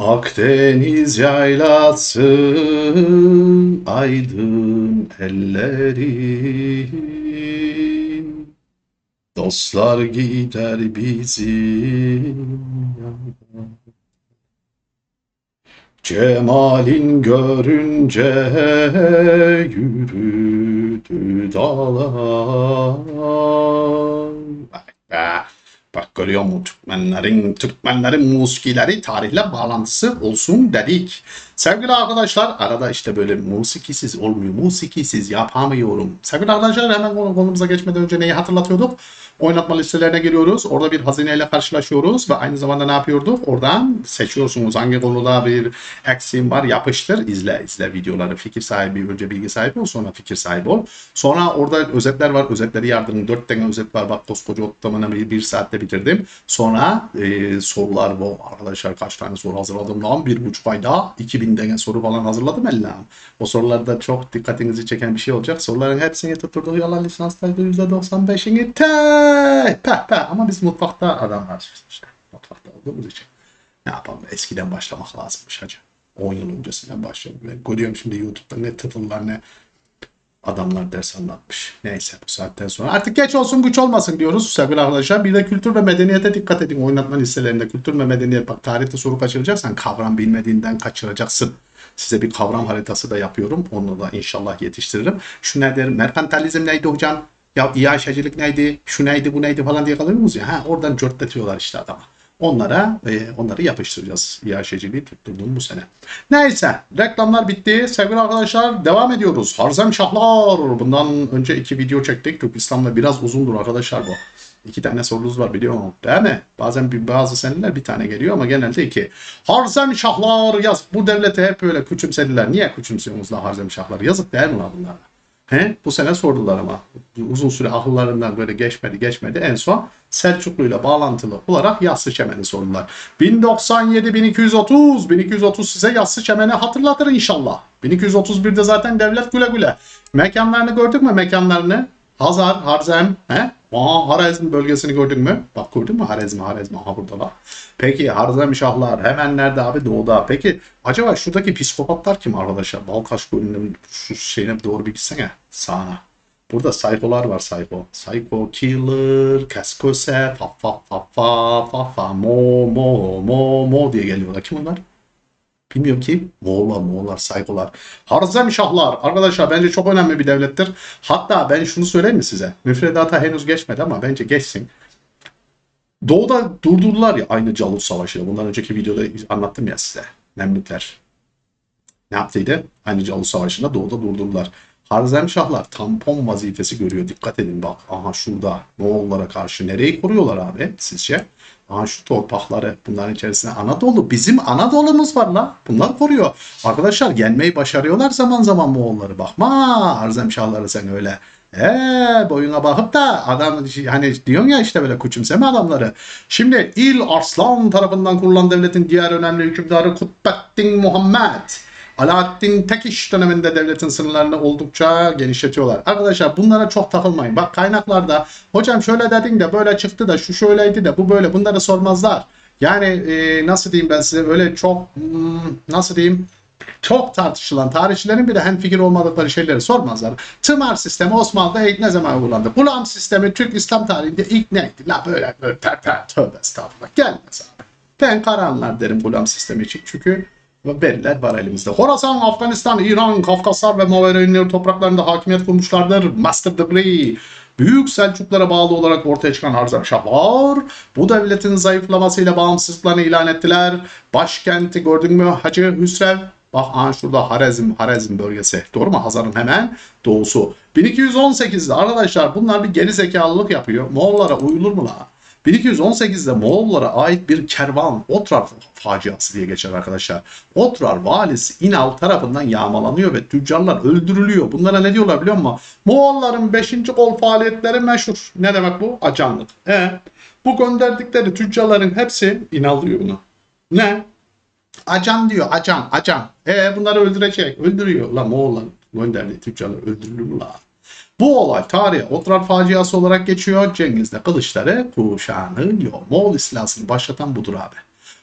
Akdeniz yaylası aydın ellerin Dostlar gider yandan. Cemalin görünce yürüdü dağlar. Be. Bak görüyor musun Türkmenlerin, Türkmenlerin musikileri tarihle bağlantısı olsun dedik. Sevgili arkadaşlar arada işte böyle musikisiz olmuyor. Musikisiz yapamıyorum. Sevgili arkadaşlar hemen konu- konumuza geçmeden önce neyi hatırlatıyorduk? Oynatma listelerine giriyoruz. Orada bir hazineyle karşılaşıyoruz ve aynı zamanda ne yapıyorduk? Oradan seçiyorsunuz hangi konuda bir eksiğim var yapıştır izle izle videoları fikir sahibi önce bilgi sahibi ol sonra fikir sahibi ol. Sonra orada özetler var özetleri yardımın dört tane özet var bak koskoca otlamana bir, bir saatte bitirdim. Sonra e, sorular bu arkadaşlar kaç tane soru hazırladım lan bir buçuk ayda 2000 tane soru falan hazırladım ellam. O sorularda çok dikkatinizi çeken bir şey olacak. Soruların hepsini tutturduk yalan lisanstaydı %95'ini te peh peh ama biz mutfakta adamlar işte mutfakta olduğumuz için ne yapalım eskiden başlamak lazımmış hacı. 10 yıl öncesinden başladım. Ben görüyorum şimdi YouTube'da ne tıfıllar ne adamlar ders anlatmış. Neyse bu saatten sonra artık geç olsun güç olmasın diyoruz sevgili arkadaşlar. Bir de kültür ve medeniyete dikkat edin oynatma listelerinde. Kültür ve medeniyet bak tarihte soru kaçıracaksan kavram bilmediğinden kaçıracaksın. Size bir kavram haritası da yapıyorum. Onu da inşallah yetiştiririm. Şu nedir? Merkantilizm neydi hocam? Ya iaşecilik neydi? Şu neydi bu neydi falan diye kalıyoruz ya. Ha, oradan cörtletiyorlar işte adama. Onlara e, onları yapıştıracağız. İAŞ'ciliği tutturduğum bu sene. Neyse reklamlar bitti. Sevgili arkadaşlar devam ediyoruz. Harzem Şahlar. Bundan önce iki video çektik. Türk İslam'da biraz uzundur arkadaşlar bu. İki tane sorunuz var biliyor musun? Değil mi? Bazen bir, bazı seneler bir tane geliyor ama genelde iki. Harzem Şahlar yaz. Bu devlete hep böyle küçümsediler. Niye küçümsüyorsunuz la Harzem Şahlar? Yazık değil mi bunlara? He? Bu sene sordular ama. Uzun süre akıllarından böyle geçmedi geçmedi. En son Selçuklu ile bağlantılı olarak Yassı Çemen'i sordular. 1097, 1230, 1230 size Yassı Çemen'i hatırlatır inşallah. 1231'de zaten devlet güle güle. Mekanlarını gördük mü mekanlarını? Hazar, Harzem, he? Aha, Harezm bölgesini gördün mü? Bak gördün mü Harezm, Harezm, aha burada bak. Peki Harzem Şahlar hemen nerede abi? Doğuda. Peki acaba şuradaki psikopatlar kim arkadaşlar? Balkaş Gölü'nün şu şeyine doğru bir gitsene. Sağına. Burada saykolar var sayko. Psycho Killer, Kaskose, fa fa fa fa fa fa mo mo mo mo diye geliyorlar. Kim onlar? Bilmiyorum ki. Moğollar, Moğollar, saykolar. Harzem Şahlar. Arkadaşlar bence çok önemli bir devlettir. Hatta ben şunu söyleyeyim mi size? Müfredata henüz geçmedi ama bence geçsin. Doğuda durdurdular ya aynı Calut Savaşı'nda. Bundan önceki videoda anlattım ya size. Nemlükler. Ne yaptıydı? Aynı Calut Savaşı'nda doğuda durdurdular. Harzemşahlar tampon vazifesi görüyor. Dikkat edin bak. Aha şurada Moğollara karşı nereyi koruyorlar abi sizce? Şu torpakları bunların içerisinde Anadolu. Bizim Anadolu'muz var la. Bunlar koruyor. Arkadaşlar gelmeyi başarıyorlar zaman zaman Moğolları. Bakma Harzemşahları sen öyle. Eee boyuna bakıp da adam hani diyorsun ya işte böyle küçümseme adamları. Şimdi İl Arslan tarafından kurulan devletin diğer önemli hükümdarı Kutbettin Muhammed. Alaaddin Tekiş döneminde devletin sınırlarını oldukça genişletiyorlar. Arkadaşlar bunlara çok takılmayın. Bak kaynaklarda hocam şöyle dedin de böyle çıktı da şu şöyleydi de bu böyle bunları sormazlar. Yani e, nasıl diyeyim ben size öyle çok hmm, nasıl diyeyim çok tartışılan tarihçilerin bile hemfikir olmadıkları şeyleri sormazlar. Tımar sistemi Osmanlı'da ilk ne zaman uygulandı? Gulam sistemi Türk İslam tarihinde ilk neydi? La böyle böyle ter ter tövbe estağfurullah gelmez. Ben karanlar derim gulam sistemi için çünkü veriler var elimizde. Horasan, Afganistan, İran, Kafkaslar ve Mavera topraklarında hakimiyet kurmuşlardır. Master degree. Büyük Selçuklara bağlı olarak ortaya çıkan Harzemşahlar bu devletin zayıflamasıyla bağımsızlıklarını ilan ettiler. Başkenti gördün mü Hacı Hüsrev? Bak aha şurada Harezm, Harezm bölgesi. Doğru mu? Hazar'ın hemen doğusu. 1218'de arkadaşlar bunlar bir geri zekalılık yapıyor. Moğollara uyulur mu la? 1218'de Moğollara ait bir kervan Otrar faciası diye geçer arkadaşlar. Otrar valisi İnal tarafından yağmalanıyor ve tüccarlar öldürülüyor. Bunlara ne diyorlar biliyor musun? Moğolların 5. kol faaliyetleri meşhur. Ne demek bu? Acanlık. E, bu gönderdikleri tüccarların hepsi İnal diyor bunu. Ne? Acan diyor acan acan. E bunları öldürecek. Öldürüyor. La Moğollar gönderdiği tüccarlar öldürülür la? Bu olay tarihe Otrar faciası olarak geçiyor. Cengiz de kılıçları kuşanıyor. Moğol istilasını başlatan budur abi.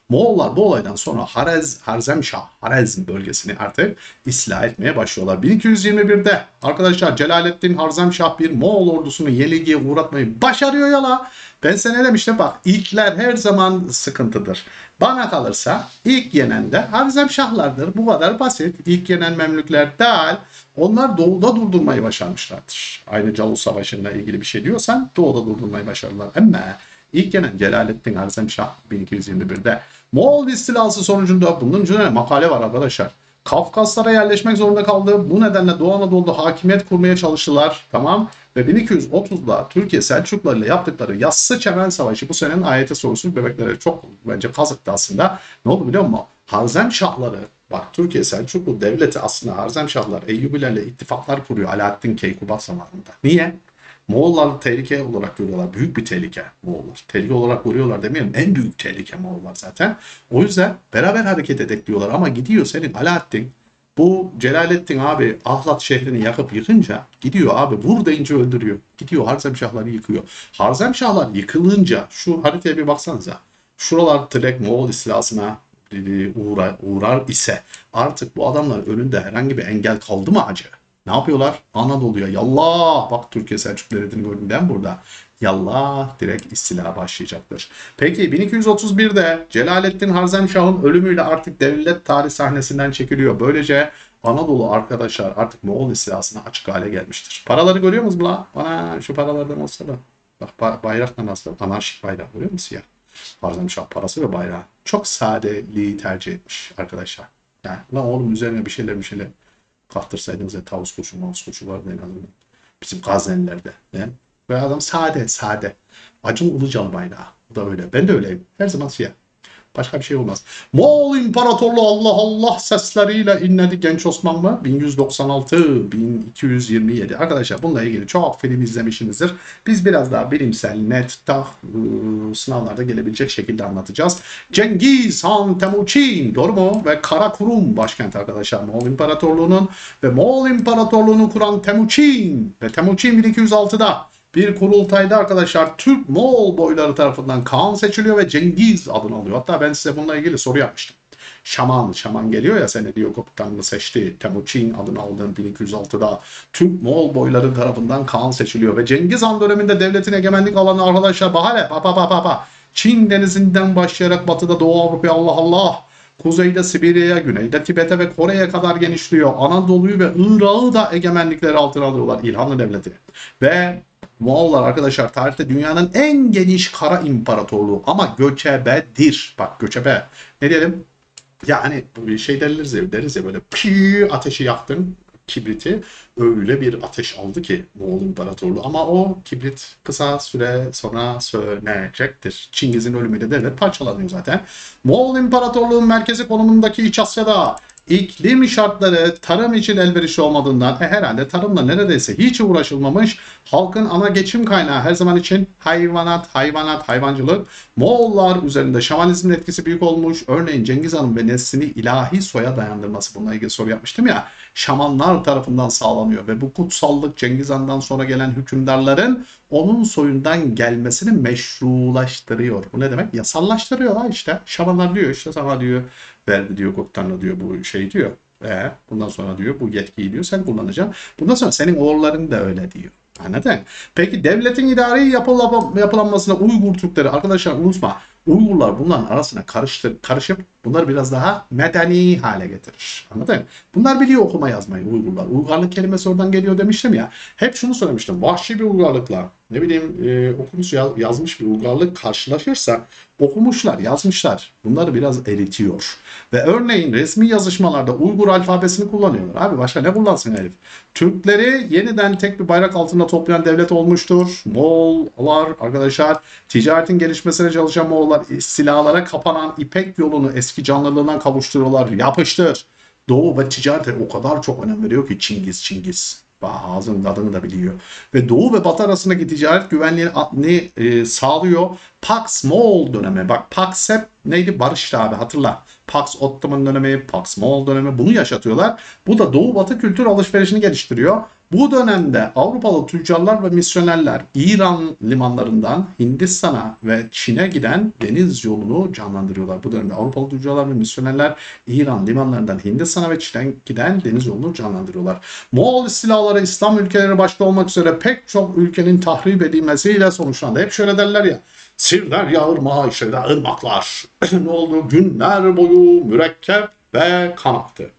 Moğollar bu olaydan sonra Harez, Harzemşah, Harezm bölgesini artık ıslah etmeye başlıyorlar. 1221'de arkadaşlar Celaleddin Harzemşah bir Moğol ordusunu yenilgiye uğratmayı başarıyor ya la. Ben sana ne demiştim bak ilkler her zaman sıkıntıdır. Bana kalırsa ilk yenen de Harzemşahlardır. Bu kadar basit. İlk yenen Memlükler değil. Onlar doğuda durdurmayı başarmışlardır. Aynı Calus Savaşı'yla ilgili bir şey diyorsan doğuda durdurmayı başardılar. Ama ilk yenen Celaleddin Harzemşah 1221'de Moğol istilası sonucunda bunun üzerine makale var arkadaşlar. Kafkaslara yerleşmek zorunda kaldı. Bu nedenle Doğu Anadolu'da hakimiyet kurmaya çalıştılar. Tamam. Ve 1230'da Türkiye Selçuklularıyla yaptıkları Yassı Çemen Savaşı bu senenin ayeti sorusu bebeklere çok bence kazıktı aslında. Ne oldu biliyor musun? Harzem Şahları bak Türkiye Selçuklu devleti aslında Harzem Şahlar Eyyubilerle ittifaklar kuruyor Alaaddin Keykubat zamanında. Niye? Moğollar tehlike olarak görüyorlar. Büyük bir tehlike Moğollar. Tehlike olarak görüyorlar demeyelim. En büyük tehlike Moğollar zaten. O yüzden beraber hareket edek diyorlar ama gidiyor senin Alaaddin bu Celaleddin abi Ahlat şehrini yakıp yıkınca gidiyor abi vur deyince öldürüyor. Gidiyor Harzemşahları yıkıyor. Harzemşahlar yıkılınca şu haritaya bir baksanıza. Şuralar Tırek Moğol istilasına e, uğrar, uğrar ise artık bu adamların önünde herhangi bir engel kaldı mı acı? Ne yapıyorlar? Anadolu'ya yallah bak Türkiye Selçuk Devleti'ni gördüğünden burada. Yallah direkt istila başlayacaktır. Peki 1231'de Celaleddin Harzemşah'ın ölümüyle artık devlet tarih sahnesinden çekiliyor. Böylece Anadolu arkadaşlar artık Moğol istilasına açık hale gelmiştir. Paraları görüyor musunuz la? Bana şu paralardan olsa da. Bak ba- bayrak nasıl? Anarşik bayrak görüyor musun ya? Harzemşah parası ve bayrağı. Çok sadeliği tercih etmiş arkadaşlar. Yani lan oğlum üzerine bir şeyler bir şeyler kattırsaydınız ya tavus kuşu mavus kuşu vardı en azından. Bizim gazenlerde. Yani. Ve adam sade sade. Acun Ilıcalı bayrağı. Bu da öyle. Ben de öyleyim. Her zaman siyah. Başka bir şey olmaz. Moğol İmparatorluğu Allah Allah sesleriyle inledi genç Osmanlı 1196-1227. Arkadaşlar bununla ilgili çok film izlemişsinizdir. Biz biraz daha bilimsel, net, tah, ıı, sınavlarda gelebilecek şekilde anlatacağız. Cengiz Han Temuçin doğru mu? Ve Karakurum başkenti arkadaşlar Moğol İmparatorluğu'nun ve Moğol İmparatorluğu'nu kuran Temuçin ve Temuçin 1206'da bir kurultayda arkadaşlar Türk Moğol boyları tarafından Kaan seçiliyor ve Cengiz adını alıyor. Hatta ben size bununla ilgili soru yapmıştım. Şaman, Şaman geliyor ya seni diyor komutanını seçti. Temuçin adını aldığın 1206'da Türk Moğol boyları tarafından Kaan seçiliyor ve Cengiz Han döneminde devletin egemenlik alanı arkadaşlar bahane pa pa pa pa pa. Çin denizinden başlayarak batıda Doğu Avrupa'ya Allah Allah Kuzeyde Sibirya'ya, güneyde Tibet'e ve Kore'ye kadar genişliyor. Anadolu'yu ve Irak'ı da egemenlikleri altına alıyorlar İlhanlı Devleti. Ve Moğollar arkadaşlar tarihte dünyanın en geniş kara imparatorluğu ama göçebedir. Bak göçebe. Ne diyelim? Yani bir şey deriz ya, deriz ya böyle pi ateşi yaktın kibriti öyle bir ateş aldı ki Moğol İmparatorluğu. Ama o kibrit kısa süre sonra sönecektir. Çingiz'in ölümüyle devlet parçalanıyor zaten. Moğol İmparatorluğu'nun merkezi konumundaki İç Asya'da iklim şartları tarım için elverişli olmadığından e, herhalde tarımla neredeyse hiç uğraşılmamış halkın ana geçim kaynağı her zaman için hayvanat, hayvanat, hayvancılık. Moğollar üzerinde şamanizmin etkisi büyük olmuş. Örneğin Cengiz Han ve neslini ilahi soya dayandırması bununla ilgili soru yapmıştım ya. Şamanlar tarafından sağlanıyor ve bu kutsallık Cengiz Han'dan sonra gelen hükümdarların onun soyundan gelmesini meşrulaştırıyor. Bu ne demek? Yasallaştırıyor ha işte. Şamanlar diyor işte sana diyor verdi diyor komutanla diyor bu şey diyor. E, bundan sonra diyor bu yetkiyi diyor sen kullanacaksın. Bundan sonra senin oğulların da öyle diyor. Anladın? Peki devletin idari yapıla- yapılanmasına Uygur Türkleri arkadaşlar unutma. Uygurlar bunların arasına karıştır, karışıp bunları biraz daha medeni hale getirir. Anladın? Bunlar biliyor okuma yazmayı Uygurlar. Uygarlık kelimesi oradan geliyor demiştim ya. Hep şunu söylemiştim. Vahşi bir uygarlıkla ne bileyim e, okumuş ya- yazmış bir uygarlık karşılaşırsa okumuşlar, yazmışlar. Bunları biraz eritiyor. Ve örneğin resmi yazışmalarda Uygur alfabesini kullanıyorlar. Abi başka ne kullansın herif? Türkleri yeniden tek bir bayrak altında toplayan devlet olmuştur. Moğollar arkadaşlar ticaretin gelişmesine çalışan Moğollar silahlara kapanan İpek yolunu eski canlılığından kavuşturuyorlar. Yapıştır. Doğu ve ticarete o kadar çok önem veriyor ki Çingiz Çingiz. Ağzının tadını da biliyor. Ve Doğu ve Batı arasındaki ticaret güvenliğini e, sağlıyor. Pax Moğol dönemi. Bak Pax hep neydi? Barıştı abi hatırla. Pax Ottoman dönemi, Pax Moğol dönemi bunu yaşatıyorlar. Bu da Doğu Batı kültür alışverişini geliştiriyor. Bu dönemde Avrupalı tüccarlar ve misyonerler İran limanlarından Hindistan'a ve Çin'e giden deniz yolunu canlandırıyorlar. Bu dönemde Avrupalı tüccarlar ve misyonerler İran limanlarından Hindistan'a ve Çin'e giden deniz yolunu canlandırıyorlar. Moğol istilaları İslam ülkeleri başta olmak üzere pek çok ülkenin tahrip edilmesiyle sonuçlandı. Hep şöyle derler ya Sirler yağır maaşıyla ırmaklar. ne oldu? Günler boyu mürekkep ve kan aktı.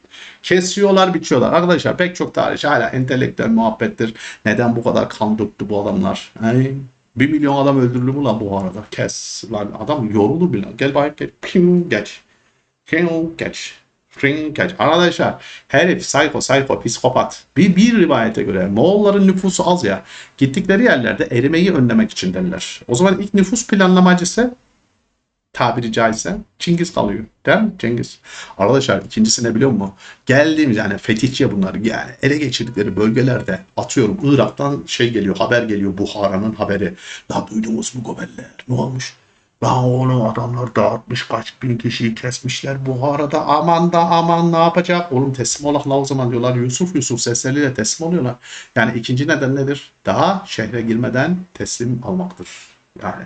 Kesiyorlar, biçiyorlar. Arkadaşlar pek çok tarih hala entelektüel muhabbettir. Neden bu kadar kan döktü bu adamlar? Yani bir milyon adam öldürülür mü lan bu arada? Kes. Lan adam yoruldu bile. Gel bakayım gel. Pim geç. Pim geç. Pim geç. Arkadaşlar herif psycho, psycho, psikopat. Bir, bir rivayete göre Moğolların nüfusu az ya. Gittikleri yerlerde erimeyi önlemek için derler. O zaman ilk nüfus planlamacısı tabiri caizse Cengiz kalıyor. Değil mi? Cengiz. Arkadaşlar ikincisi ne biliyor musun? Geldiğimiz yani fetihçi bunlar yani ele geçirdikleri bölgelerde atıyorum Irak'tan şey geliyor haber geliyor Buhara'nın haberi. La duydunuz mu gobeller? Ne olmuş? Lan oğlum adamlar dağıtmış kaç bin kişiyi kesmişler Buhara'da aman da aman ne yapacak? Oğlum teslim olak la o zaman diyorlar Yusuf Yusuf sesleriyle teslim oluyorlar. Yani ikinci neden nedir? Daha şehre girmeden teslim almaktır. Yani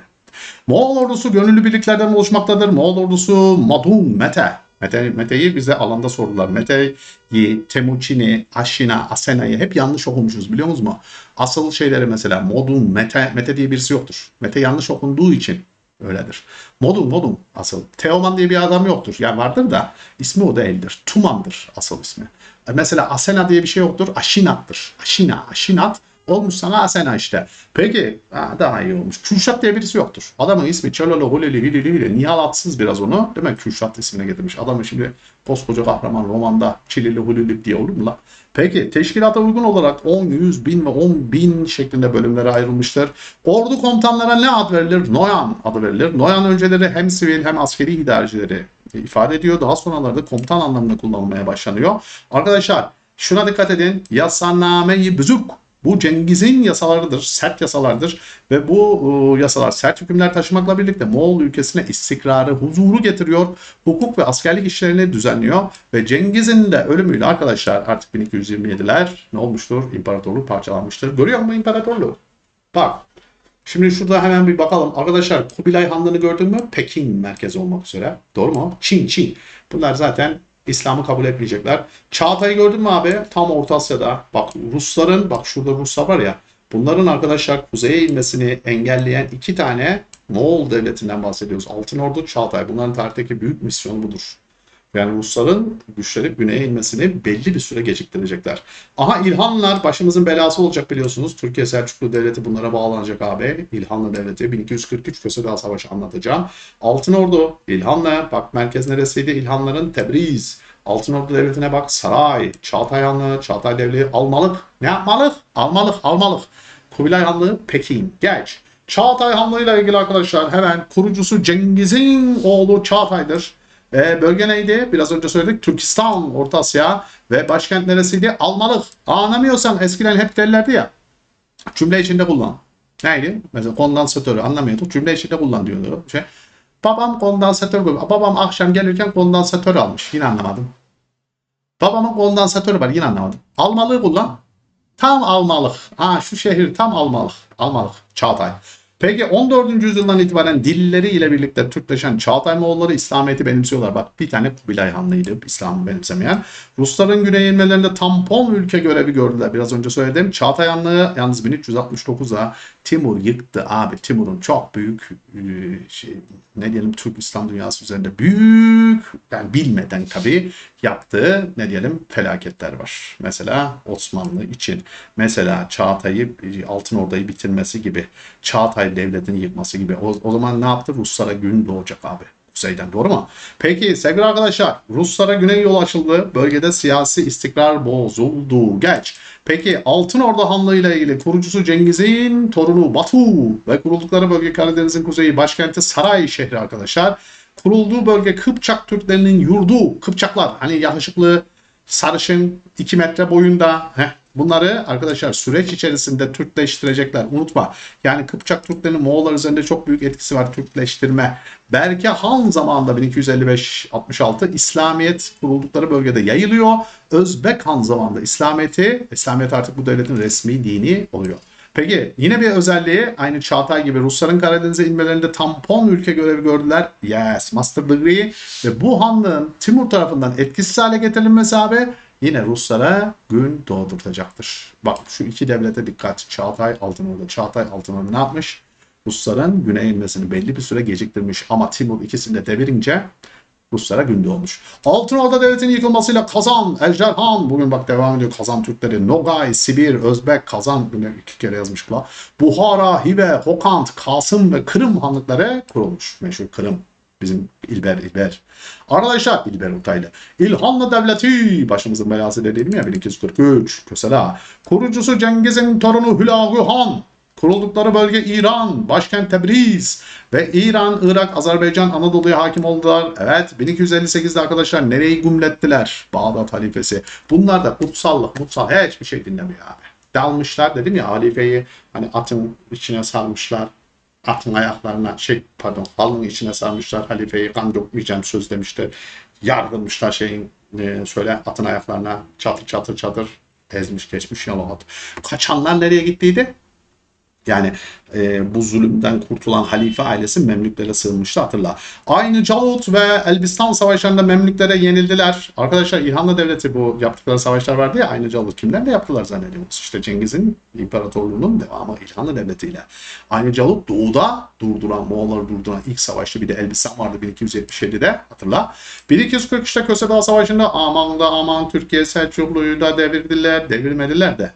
Moğol ordusu gönüllü birliklerden oluşmaktadır. Moğol ordusu Madum, Mete. Mete, Mete'yi bize alanda sordular. Mete'yi, Temuçin'i, Aşina, Asena'yı hep yanlış okumuşuz biliyor musunuz mu? Asıl şeyleri mesela Modum, Mete, Mete diye birisi yoktur. Mete yanlış okunduğu için öyledir. Modum, Modum asıl. Teoman diye bir adam yoktur. Yani vardır da ismi o değildir. Tuman'dır asıl ismi. Mesela Asena diye bir şey yoktur. Aşinat'tır. Aşina, Aşinat Olmuş sana Asena işte. Peki ha, daha iyi olmuş. Kürşat diye birisi yoktur. Adamın ismi Çölolo Huleli Hilili Hili. Nihalatsız biraz onu. Değil mi? Kürşat ismine getirmiş. Adamın şimdi koskoca kahraman romanda Çilili Hulili diye olur mu la? Peki teşkilata uygun olarak 10, 100 bin ve 10 bin şeklinde bölümlere ayrılmıştır. Ordu komutanlara ne ad verilir? Noyan adı verilir. Noyan önceleri hem sivil hem askeri idarecileri ifade ediyor. Daha sonralarda komutan anlamında kullanılmaya başlanıyor. Arkadaşlar şuna dikkat edin. Yasaname-i büzük bu Cengiz'in yasalarıdır, sert yasalardır ve bu e, yasalar sert hükümler taşımakla birlikte Moğol ülkesine istikrarı, huzuru getiriyor, hukuk ve askerlik işlerini düzenliyor ve Cengiz'in de ölümüyle arkadaşlar artık 1227'ler ne olmuştur? İmparatorluk parçalanmıştır. Görüyor musun imparatorluğu? Bak Şimdi şurada hemen bir bakalım. Arkadaşlar Kubilay Hanlığı'nı gördün mü? Pekin merkezi olmak üzere. Doğru mu? Çin, Çin. Bunlar zaten İslam'ı kabul etmeyecekler. Çağatay'ı gördün mü abi? Tam Orta Asya'da. Bak Rusların, bak şurada Ruslar var ya. Bunların arkadaşlar kuzeye inmesini engelleyen iki tane Moğol devletinden bahsediyoruz. Altın Ordu, Çağatay. Bunların tarihteki büyük misyonu budur. Yani Rusların güçleri güneye inmesini belli bir süre geciktirecekler. Aha İlhanlar başımızın belası olacak biliyorsunuz. Türkiye Selçuklu Devleti bunlara bağlanacak abi. İlhanlı Devleti 1243 Köse Savaşı anlatacağım. Altın Ordu, İlhanlı. Bak merkez neresiydi? İlhanların Tebriz. Altın Ordu Devleti'ne bak Saray, Çağatay Hanlığı, Çağatay Devleti almalık. Ne yapmalık? Almalık, almalık. Kubilay Hanlığı Pekin. Geç. Çağatay Hanlığı ile ilgili arkadaşlar hemen kurucusu Cengiz'in oğlu Çağatay'dır. E, bölge neydi? Biraz önce söyledik. Türkistan, Orta Asya ve başkent neresiydi? Almalık. Anlamıyorsan eskiden hep derlerdi ya. Cümle içinde kullan. Neydi? Mesela kondansatörü anlamıyorduk. Cümle içinde kullan diyordu. Şey, babam kondansatör Babam akşam gelirken kondansatör almış. Yine anlamadım. Babamın kondansatörü var. Yine anlamadım. Almalığı kullan. Tam almalık. Ha şu şehir tam almalık. Almalık. Çağatay. Peki 14. yüzyıldan itibaren dilleri ile birlikte Türkleşen Çağatay Moğolları İslamiyet'i benimsiyorlar. Bak bir tane Kubilay Hanlıydı İslam'ı benimsemeyen. Rusların güney inmelerinde tampon ülke görevi gördüler. Biraz önce söyledim. Çağatay Hanlığı yalnız 1369'a Timur yıktı abi. Timur'un çok büyük e, şey, ne diyelim Türk İslam dünyası üzerinde büyük yani bilmeden tabii yaptığı ne diyelim felaketler var. Mesela Osmanlı için mesela Çağatay'ı Altın Ordu'yu bitirmesi gibi Çağatay devletini yıkması gibi. O, o zaman ne yaptı? Ruslara gün doğacak abi. Kuzeyden doğru mu? Peki sevgili arkadaşlar Ruslara güney yol açıldı. Bölgede siyasi istikrar bozuldu. Geç. Peki Altın Ordu Hanlığı ile ilgili kurucusu Cengiz'in torunu Batu ve kuruldukları bölge Karadeniz'in kuzeyi başkenti Saray şehri arkadaşlar. Kurulduğu bölge Kıpçak Türklerinin yurdu. Kıpçaklar hani yakışıklı sarışın 2 metre boyunda heh, Bunları arkadaşlar süreç içerisinde Türkleştirecekler. Unutma. Yani Kıpçak Türklerinin Moğollar üzerinde çok büyük etkisi var Türkleştirme. Berke Han zamanında 1255-66 İslamiyet kuruldukları bölgede yayılıyor. Özbek Han zamanında İslamiyet'i, İslamiyet artık bu devletin resmi dini oluyor. Peki yine bir özelliği aynı Çağatay gibi Rusların Karadeniz'e inmelerinde tampon ülke görevi gördüler. Yes, master degree. Ve bu hanlığın Timur tarafından etkisiz hale getirilmesi abi yine Ruslara gün doğdurtacaktır. Bak şu iki devlete dikkat. Çağatay Altınordu. Çağatay Altınordu ne yapmış? Rusların güneye inmesini belli bir süre geciktirmiş ama Timur ikisini de devirince Ruslara gün doğmuş. Altınorda devletin yıkılmasıyla Kazan, Ejderhan, bugün bak devam ediyor Kazan Türkleri, Nogay, Sibir, Özbek, Kazan, bunu iki kere yazmışlar. Buhara, Hive, Hokant, Kasım ve Kırım hanlıkları kurulmuş. Meşhur Kırım. Bizim İlber İlber. Arkadaşlar İlber Utaylı. İlhanlı Devleti başımızın belası dedim ya 1243 Kösela. Kurucusu Cengiz'in torunu Hülagü Han. Kuruldukları bölge İran, başkent Tebriz ve İran, Irak, Azerbaycan, Anadolu'ya hakim oldular. Evet 1258'de arkadaşlar nereyi gümlettiler? Bağdat halifesi. Bunlar da kutsallık, mutsal hiçbir şey dinlemiyor abi. Dalmışlar dedim ya halifeyi hani atın içine sarmışlar. Atın ayaklarına şey pardon halının içine sarmışlar halifeyi kan dökmeyeceğim söz demişler. Yardırmışlar şeyin e, söyle atın ayaklarına çatır çatır çatır ezmiş geçmiş yalahat. Kaçanlar nereye gittiydi? Yani e, bu zulümden kurtulan halife ailesi Memlüklere sığınmıştı hatırla. Aynı Calut ve Elbistan savaşlarında Memlüklere yenildiler. Arkadaşlar İlhanlı Devleti bu yaptıkları savaşlar vardı ya aynı Calut kimlerle yaptılar zannediyorsunuz. İşte Cengiz'in imparatorluğunun devamı İlhanlı Devleti ile. Aynı Calut doğuda durduran, Moğolları durduran ilk savaşta bir de Elbistan vardı 1277'de hatırla. 1243'te Köse Dağı Savaşı'nda aman da aman Türkiye Selçuklu'yu da devirdiler, devirmediler de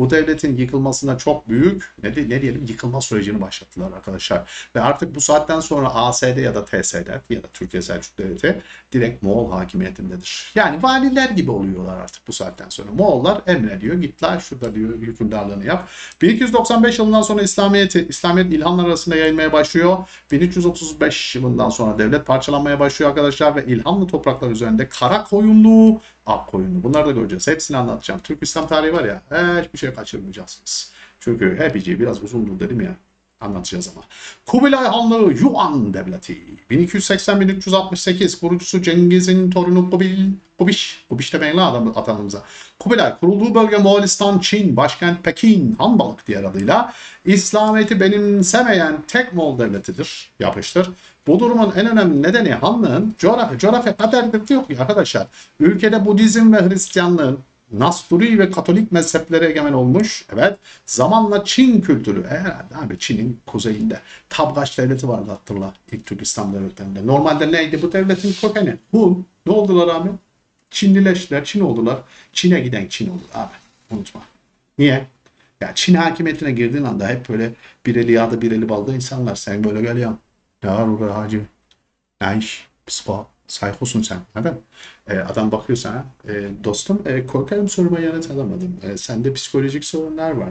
bu devletin yıkılmasına çok büyük ne, de, ne diyelim yıkılma sürecini başlattılar arkadaşlar. Ve artık bu saatten sonra ASD ya da TSD ya da Türkiye Selçuk Devleti direkt Moğol hakimiyetindedir. Yani valiler gibi oluyorlar artık bu saatten sonra. Moğollar emrediyor git lan şurada diyor hükümdarlığını yap. 1295 yılından sonra İslamiyet, İslamiyet İlhanlar arasında yayılmaya başlıyor. 1335 yılından sonra devlet parçalanmaya başlıyor arkadaşlar ve İlhanlı topraklar üzerinde kara koyunlu ak koyunlu. Bunları da göreceğiz. Hepsini anlatacağım. Türk İslam tarihi var ya hiçbir şey kaçırmayacaksınız. Çünkü hepsi biraz uzundur dedim ya. Anlatacağız ama. Kubilay Hanlığı Yuan Devleti. 1280-1368 kurucusu Cengiz'in torunu Kubil, Kubiş. Kubiş demeyin la adam atanımıza. Kubilay kurulduğu bölge Moğolistan, Çin, başkent Pekin, Hanbalık diğer adıyla İslamiyet'i benimsemeyen tek Moğol devletidir. Yapıştır. Bu durumun en önemli nedeni Hanlığın coğrafya, coğrafya kader yok ya arkadaşlar. Ülkede Budizm ve Hristiyanlığın Nasturi ve Katolik mezheplere egemen olmuş. Evet. Zamanla Çin kültürü. Herhalde abi Çin'in kuzeyinde. Tabgaç devleti vardı hatırla. ilk Türk İslam devletlerinde. Normalde neydi bu devletin kökeni? Bu. Ne oldular abi? Çinlileştiler. Çin oldular. Çin'e giden Çin oldu abi. Unutma. Niye? Ya Çin hakimiyetine girdiğin anda hep böyle bir eli yağda bir eli balda insanlar. Sen böyle geliyorsun. Ne var bu be hacı? Ne iş? Psiko. Sayhosun sen. Neden? E, adam bakıyor sana. E, dostum e, korkarım soruma yanıt alamadım. E, sende psikolojik sorunlar var.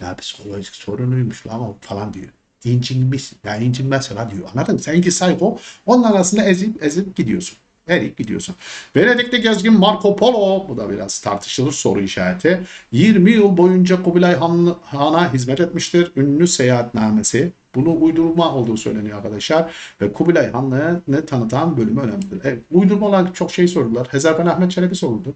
Ya psikolojik sorunuymuş ama falan diyor. İncinmiş. Ya incinmezse diyor. Anladın mı? Seninki sayko. Onun arasında ezip ezip gidiyorsun. Eriyip gidiyorsun. Venedik'te gezgin Marco Polo, bu da biraz tartışılır soru işareti. 20 yıl boyunca Kubilay Han, Han'a hizmet etmiştir. Ünlü seyahatnamesi. Bunu uydurma olduğu söyleniyor arkadaşlar. Ve Kubilay Han'ı tanıtan bölümü önemlidir. Evet, uydurma olan çok şey sordular. Hezarfen Ahmet Çelebi soruldu.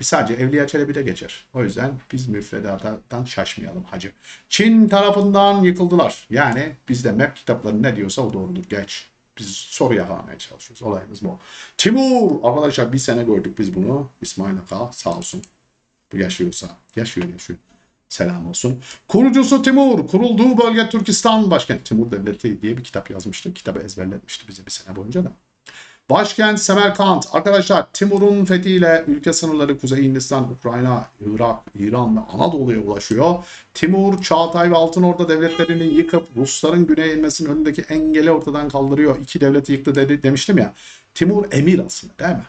Bir sadece Evliya Çelebi'de geçer. O yüzden biz müfredattan şaşmayalım hacı. Çin tarafından yıkıldılar. Yani bizde map kitapları ne diyorsa o doğrudur. Geç. Biz soru yakalamaya çalışıyoruz. Olayımız bu. Timur. Arkadaşlar bir sene gördük biz bunu. İsmail Aka sağ olsun. Bu yaşıyorsa. Yaşıyor yaşıyor. Selam olsun. Kurucusu Timur. Kurulduğu bölge Türkistan başkent. Timur Devleti diye bir kitap yazmıştı. Kitabı ezberletmişti bize bir sene boyunca da. Başkent Semerkant. Arkadaşlar Timur'un fethiyle ülke sınırları Kuzey Hindistan, Ukrayna, Irak, İran ve Anadolu'ya ulaşıyor. Timur, Çağatay ve Altınorda devletlerini yıkıp Rusların güneye inmesinin önündeki engeli ortadan kaldırıyor. İki devleti yıktı dedi, demiştim ya. Timur emir aslında değil mi?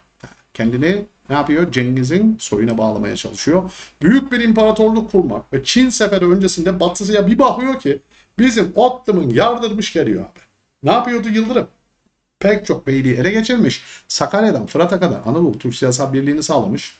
Kendini ne yapıyor? Cengiz'in soyuna bağlamaya çalışıyor. Büyük bir imparatorluk kurmak ve Çin seferi öncesinde batısıya bir bakıyor ki bizim Ottoman yardırmış geliyor abi. Ne yapıyordu Yıldırım? pek çok beyliği ele geçirmiş. Sakarya'dan Fırat'a kadar Anadolu Türk siyasal birliğini sağlamış.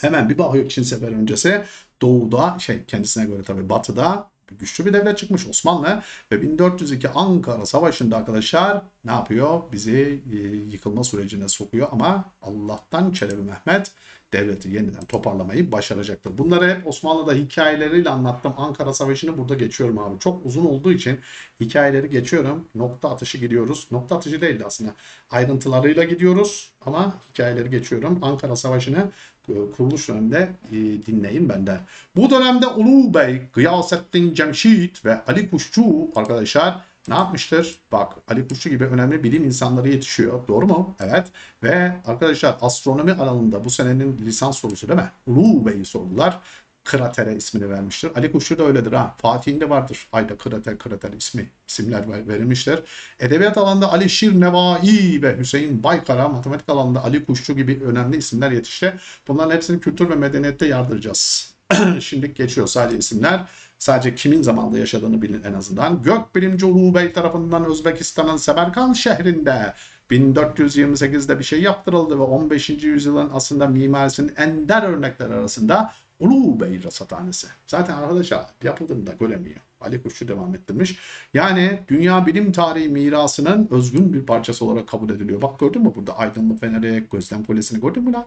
Hemen bir bakıyor Çin sefer öncesi doğuda şey kendisine göre tabii batıda güçlü bir devlet çıkmış Osmanlı ve 1402 Ankara Savaşı'nda arkadaşlar ne yapıyor? Bizi e, yıkılma sürecine sokuyor ama Allah'tan Çelebi Mehmet devleti yeniden toparlamayı başaracaktır. Bunları hep Osmanlı'da hikayeleriyle anlattım. Ankara Savaşı'nı burada geçiyorum abi. Çok uzun olduğu için hikayeleri geçiyorum. Nokta atışı gidiyoruz. Nokta atışı değildi aslında. Ayrıntılarıyla gidiyoruz ama hikayeleri geçiyorum. Ankara Savaşı'nı e, kuruluş döneminde e, dinleyin benden. Bu dönemde Ulu Bey, Gıyasettin Cemşit ve Ali Kuşçu arkadaşlar ne yapmıştır? Bak Ali Kuşçu gibi önemli bilim insanları yetişiyor. Doğru mu? Evet. Ve arkadaşlar astronomi alanında bu senenin lisans sorusu değil mi? Ulu Bey'i sordular. Kratere ismini vermiştir. Ali Kuşçu da öyledir ha. Fatih'in de vardır. Ayda krater krater ismi isimler ver- verilmiştir. Edebiyat alanında Ali Şir Nevai ve Hüseyin Baykara, matematik alanında Ali Kuşçu gibi önemli isimler yetişti. Bunların hepsini kültür ve medeniyette yardıracağız. Şimdi geçiyor sadece isimler. Sadece kimin zamanda yaşadığını bilin en azından. Gökbilimci Ulu Bey tarafından Özbekistan'ın Semerkant şehrinde 1428'de bir şey yaptırıldı ve 15. yüzyılın aslında mimarisinin ender örnekleri arasında Ulu Bey Rasathanesi. Zaten arkadaşlar yapıldığında göremiyor. Ali Kuşçu devam ettirmiş. Yani dünya bilim tarihi mirasının özgün bir parçası olarak kabul ediliyor. Bak gördün mü burada aydınlık feneri, gözlem kulesini gördün mü lan?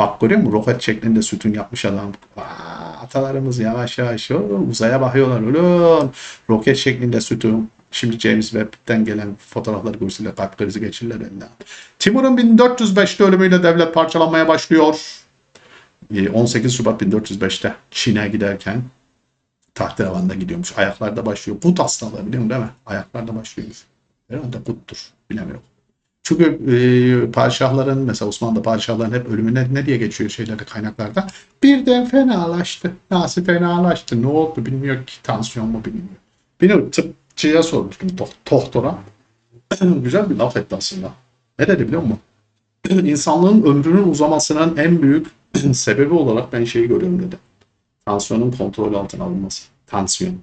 Bak görüyor musun? Roket şeklinde sütun yapmış adam. Aa, atalarımız yavaş yavaş uzaya bakıyorlar oğlum. Roket şeklinde sütun. Şimdi James Webb'den gelen fotoğrafları görseler kalp krizi geçirirler elinden. Timur'un 1405'te ölümüyle devlet parçalanmaya başlıyor. Ee, 18 Şubat 1405'te Çin'e giderken tahterevanında gidiyormuş. Ayaklarda başlıyor. Kut hastalığı biliyorsun değil mi? Ayaklarda başlıyormuş. Herhalde kuttur. Bilemiyorum. Çünkü e, padişahların mesela Osmanlı padişahların hep ölümü ne, diye geçiyor şeylerde kaynaklarda. Birden fenalaştı. Nasıl fenalaştı? Ne oldu bilmiyor ki. Tansiyon mu bilmiyor. Beni tıpçıya sormuştum. do- Doktora. Güzel bir laf etti aslında. Ne dedi biliyor musun? İnsanlığın ömrünün uzamasının en büyük sebebi olarak ben şeyi görüyorum dedi. Tansiyonun kontrol altına alınması. Tansiyon.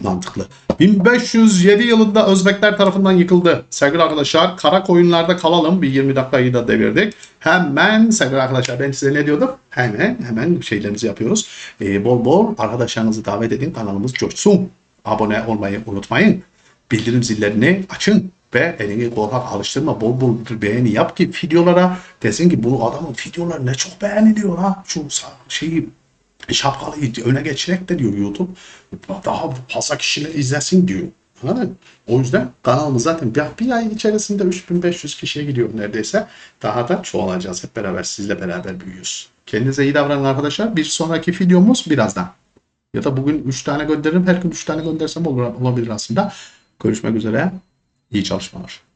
Mantıklı. 1507 yılında Özbekler tarafından yıkıldı. Sevgili arkadaşlar kara koyunlarda kalalım. Bir 20 dakikayı da devirdik. Hemen sevgili arkadaşlar ben size ne diyordum? Hemen hemen şeylerimizi yapıyoruz. Ee, bol bol arkadaşlarınızı davet edin. Kanalımız coşsun. Abone olmayı unutmayın. Bildirim zillerini açın ve elini korkak alıştırma. Bol bol beğeni yap ki videolara desin ki bu adamın videoları ne çok beğeniliyor ha. Şu şeyi şapkalıyı öne geçerek de diyor YouTube daha fazla kişiler izlesin diyor. Anladın? O yüzden kanalımız zaten bir, bir ay içerisinde 3500 kişiye gidiyor neredeyse. Daha da çoğalacağız hep beraber sizle beraber büyüyoruz. Kendinize iyi davranın arkadaşlar. Bir sonraki videomuz birazdan. Ya da bugün 3 tane gönderirim. Her gün 3 tane göndersem olur, olabilir aslında. Görüşmek üzere. İyi çalışmalar.